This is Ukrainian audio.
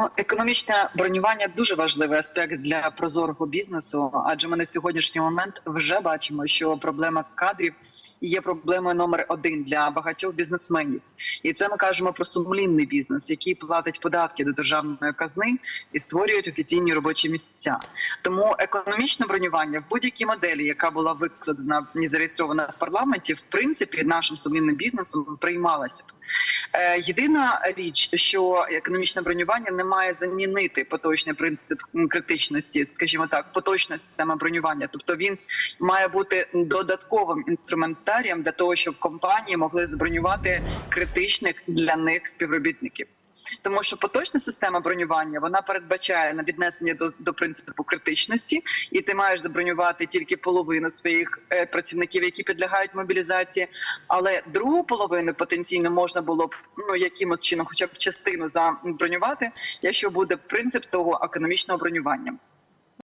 Ну, економічне бронювання дуже важливий аспект для прозорого бізнесу, адже ми на сьогоднішній момент вже бачимо, що проблема кадрів є проблемою номер один для багатьох бізнесменів. І це ми кажемо про сумлінний бізнес, який платить податки до державної казни і створюють офіційні робочі місця. Тому економічне бронювання в будь-якій моделі, яка була викладена і зареєстрована в парламенті, в принципі, нашим сумлінним бізнесом приймалася. Е, Єдина річ, що економічне бронювання не має замінити поточний принцип критичності, скажімо так, поточна система бронювання. Тобто він має бути додатковим інструментарієм для того, щоб компанії могли забронювати критичних для них співробітників. Тому що поточна система бронювання вона передбачає на віднесення до, до принципу критичності, і ти маєш забронювати тільки половину своїх е, працівників, які підлягають мобілізації. Але другу половину потенційно можна було б ну якимось чином, хоча б частину забронювати, якщо буде принцип того економічного бронювання.